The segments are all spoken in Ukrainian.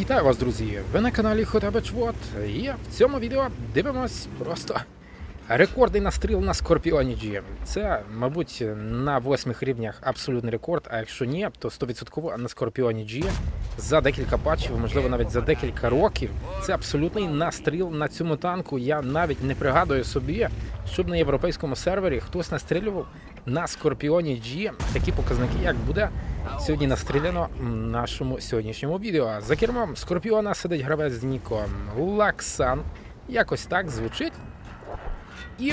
Вітаю вас, друзі! Ви на каналі Хотабечвот. І в цьому відео дивимось просто рекордний настріл на Скорпіоні G. Це, мабуть, на восьмих рівнях абсолютний рекорд, а якщо ні, то 100% на Скорпіоні G за декілька патчів, можливо, навіть за декілька років. Це абсолютний настріл на цьому танку. Я навіть не пригадую собі, щоб на європейському сервері хтось настрілював на Скорпіоні G такі показники, як буде сьогодні настріляно нашому сьогоднішньому відео. За кермом Скорпіона сидить гравець з ніком Лаксан. Якось так звучить. І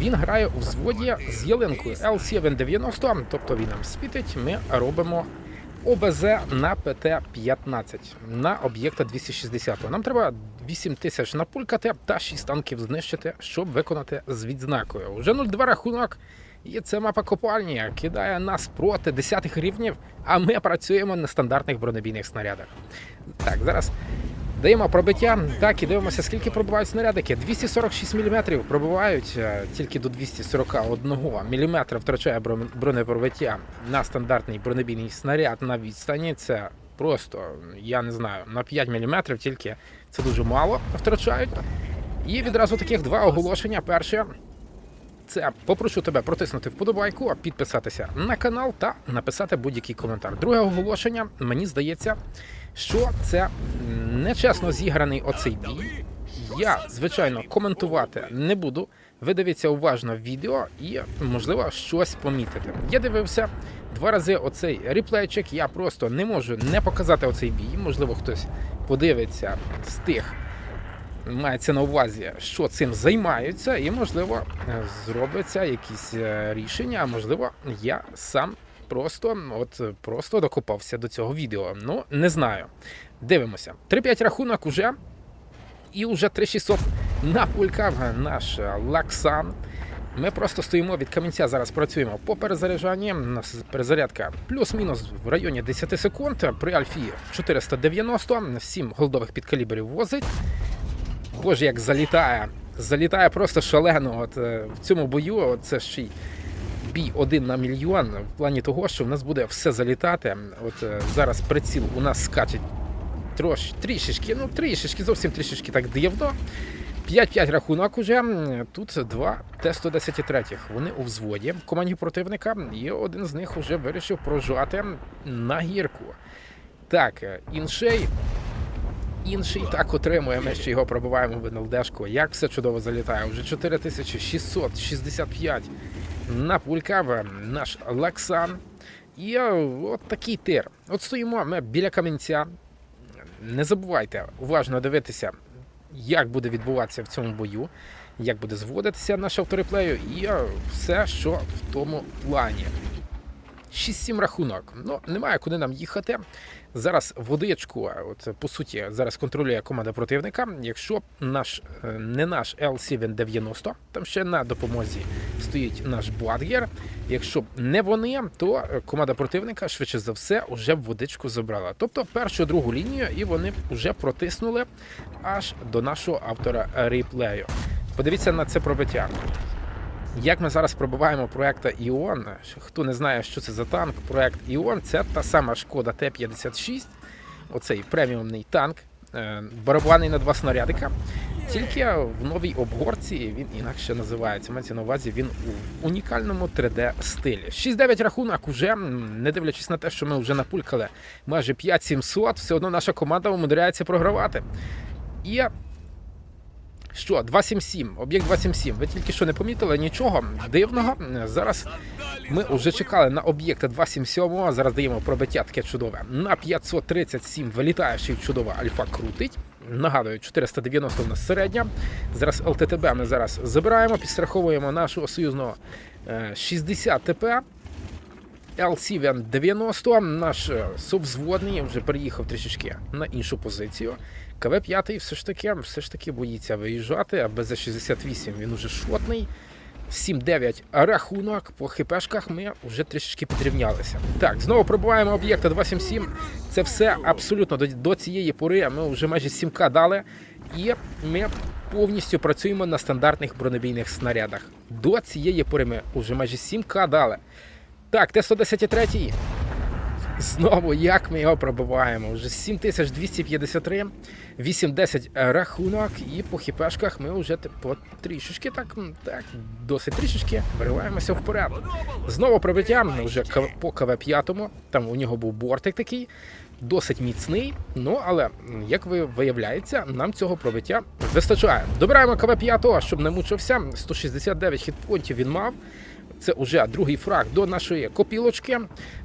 він грає у взводі з ялинкою L790, тобто він нам світить. Ми робимо ОБЗ на ПТ-15 на об'єкта 260. Нам треба 8 тисяч напулькати та 6 танків знищити, щоб виконати з відзнакою. Уже 0-2 рахунок. І це мапа копальні кидає нас проти 10 рівнів, а ми працюємо на стандартних бронебійних снарядах. Так, зараз даємо пробиття. Так, і дивимося, скільки пробивають снарядики. 246 мм пробивають е, тільки до 241 мм втрачає бронепробиття на стандартний бронебійний снаряд на відстані. Це просто, я не знаю, на 5 мм тільки це дуже мало втрачають. І відразу таких два оголошення. Перше це попрошу тебе протиснути вподобайку, підписатися на канал та написати будь-який коментар. Друге оголошення, мені здається, що це нечесно зіграний оцей бій. Я, звичайно, коментувати не буду. Ви дивіться уважно відео і, можливо, щось помітите. Я дивився два рази оцей реплейчик. Я просто не можу не показати оцей бій. Можливо, хтось подивиться з тих, мається на увазі, що цим займаються, і, можливо, зробиться якісь е, рішення, а можливо, я сам просто от просто докопався до цього відео. Ну, не знаю. Дивимося. 3-5 рахунок уже. І вже 3600 напулькав наш Лаксан. Ми просто стоїмо від камінця, зараз працюємо по перезаряджанні. У нас перезарядка плюс-мінус в районі 10 секунд. При Альфі 490, 7 голдових підкалібрів возить. Боже, як залітає. Залітає просто шалено. От е, в цьому бою от це ще й бій один на мільйон в плані того, що в нас буде все залітати. От е, зараз приціл у нас скаче трош, трішечки, ну трішечки, зовсім трішечки так дивно. 5-5 рахунок уже. Тут два Т-110 Вони у взводі в команді противника, і один з них вже вирішив прожати на гірку. Так, е, інший. Інший так отримує, ми ще його пробиваємо в НЛДшку. Як все чудово залітає. Вже 4665 напулькав наш Лаксан. І е, от такий тир. От стоїмо ми біля камінця. Не забувайте уважно дивитися, як буде відбуватися в цьому бою, як буде зводитися наш автореплею, і е, все, що в тому плані. 6-7 рахунок. Ну, немає куди нам їхати. Зараз водичку, от по суті, зараз контролює команда противника. Якщо наш е, не наш L790, там ще на допомозі стоїть наш Бладгер. Якщо не вони, то е, команда противника швидше за все вже водичку забрала. Тобто першу другу лінію, і вони вже протиснули аж до нашого автора реплею. Подивіться на це пробиття. Як ми зараз пробиваємо проекта Іон, хто не знає, що це за танк, проект Іон це та сама шкода Т-56, оцей преміумний танк, е, барабанний на два снарядика. Тільки в новій обгорці він інакше називається. Мається на увазі він у унікальному 3D стилі. 6-9 рахунок уже, не дивлячись на те, що ми вже напулькали майже 5700, все одно наша команда умудряється програвати. І що, 277, об'єкт 277. Ви тільки що не помітили нічого дивного. Зараз ми вже чекали на об'єкта 277, а зараз даємо пробиття таке чудове. На 537 вилітає ще чудова альфа крутить. Нагадую, 490 у нас середня. Зараз ЛТТБ ми зараз забираємо, підстраховуємо нашого союзного е, 60 ТП. L7 90, наш е, субзводний вже переїхав трішечки на іншу позицію. КВ-5 все ж таки все ж таки боїться виїжджати, а БЗ-68 він уже шотний. 7-9 рахунок по хпшках ми вже трішечки підрівнялися. Так, знову пробуваємо об'єкта 277. Це все абсолютно до, до цієї пори. Ми вже майже 7К дали, і ми повністю працюємо на стандартних бронебійних снарядах. До цієї пори ми вже майже 7К дали. Так, Т-110 Знову, як ми його пробиваємо? Вже 7253, 8-10 рахунок, і по хіпешках ми вже по трішечки, так, так, досить трішечки вириваємося вперед. Знову пробиття, вже по КВ-5, там у нього був бортик такий, досить міцний. Ну, але, як ви виявляється, нам цього пробиття вистачає. Добираємо КВ-5, щоб не мучився. 169 хітпонтів він мав. Це вже другий фраг до нашої копілочки.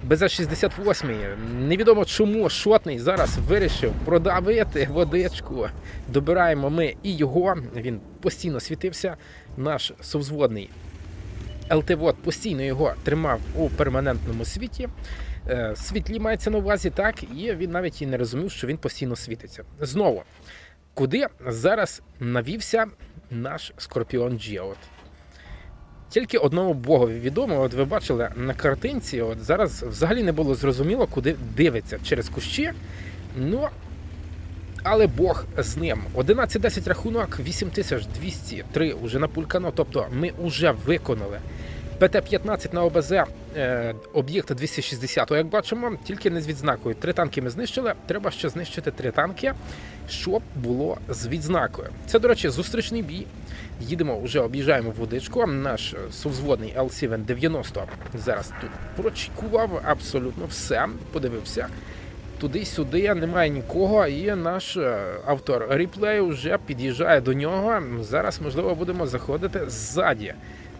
БЗ-68. Невідомо чому шотний зараз вирішив продавити водичку. Добираємо ми і його. Він постійно світився. Наш совзводний ЛТВОД постійно його тримав у перманентному світі. Е, Світлі мається на увазі, так, і він навіть і не розумів, що він постійно світиться. Знову, куди зараз навівся наш Скорпіон Джіот? Тільки одному богові відомо, от ви бачили на картинці, от зараз взагалі не було зрозуміло, куди дивиться через кущі. Ну, але Бог з ним. 11-10 рахунок, 8203 уже напулькано. Тобто ми вже виконали ПТ-15 на ОБЗ е, об'єкта 260, як бачимо, тільки не з відзнакою. Три танки ми знищили. Треба ще знищити три танки, щоб було з відзнакою. Це, до речі, зустрічний бій. Їдемо, вже об'їжджаємо водичку. Наш е, сувзводний L790 зараз тут прочікував абсолютно все. Подивився. Туди-сюди немає нікого, і наш е, автор реплею вже під'їжджає до нього. Зараз, можливо, будемо заходити ззаді.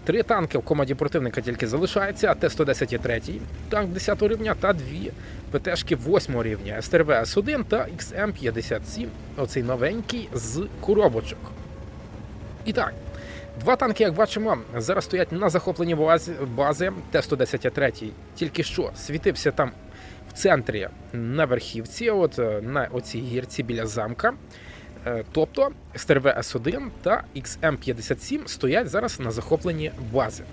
Три танки в команді противника тільки залишається, а Т-110 є третій, танк 10 рівня та дві ПТшки 8 рівня, СТРВ С1 та XM57, оцей новенький з коробочок. І так, два танки, як бачимо, зараз стоять на захопленні бази, бази Т-110 третій. Тільки що світився там в центрі на верхівці, от е, на оцій гірці біля замка. Е, Тобто СТРВ С1 та XM57 стоять зараз на захопленні бази.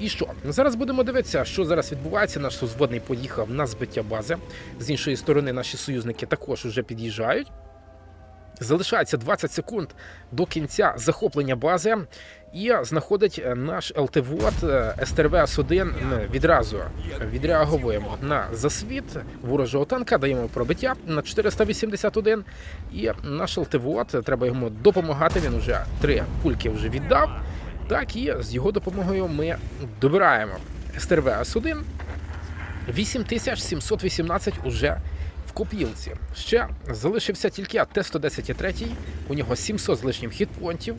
І що? Зараз будемо дивитися, що зараз відбувається. Наш сузводний поїхав на збиття бази. З іншої сторони, наші союзники також вже під'їжджають. Залишається 20 секунд до кінця захоплення бази, і знаходить е, наш ЛТВОД СТРВ С1 відразу відреагуємо на засвіт ворожого танка, даємо пробиття на 481. І наш ЛТВОД, треба йому допомагати. Він вже три пульки вже віддав. Так, і з його допомогою ми добираємо СТРВ С1. 8718 уже копілці. Ще залишився тільки Т-110 3 у нього 700 з лишнім хітпонтів.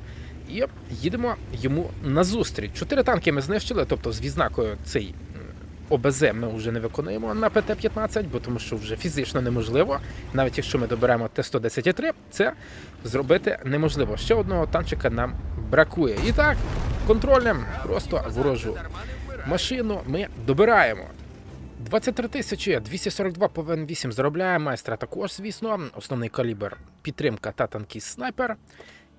І їдемо йому назустріч. Чотири танки ми знищили, тобто з відзнакою цей ОБЗ ми вже не виконуємо на ПТ-15, бо тому що вже фізично неможливо. Навіть якщо ми доберемо Т-110 3 це зробити неможливо. Ще одного танчика нам бракує. І так, контрольним просто ворожу машину ми добираємо. 23 тисячі 242 по ВН8 заробляє майстра також, звісно. Основний калібр підтримка та танкіст снайпер.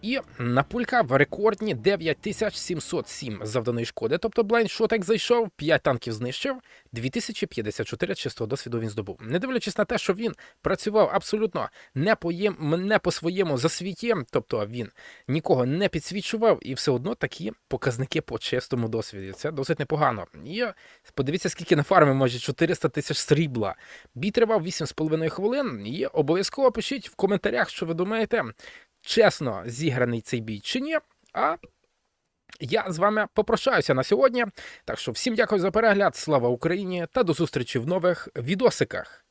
І напулька в рекордні 9707 завданої шкоди. Тобто блайндшот як зайшов, 5 танків знищив, 2054 чистого досвіду він здобув. Не дивлячись на те, що він працював абсолютно не по, їм, не по своєму засвіті, тобто він нікого не підсвічував, і все одно такі показники по чистому досвіді. Це досить непогано. І подивіться, скільки на фармі може 400 тисяч срібла. Бій тривав 8,5 хвилин. І обов'язково пишіть в коментарях, що ви думаєте, чесно зіграний цей бій чи ні. А я з вами попрощаюся на сьогодні. Так що всім дякую за перегляд. Слава Україні та до зустрічі в нових відосиках.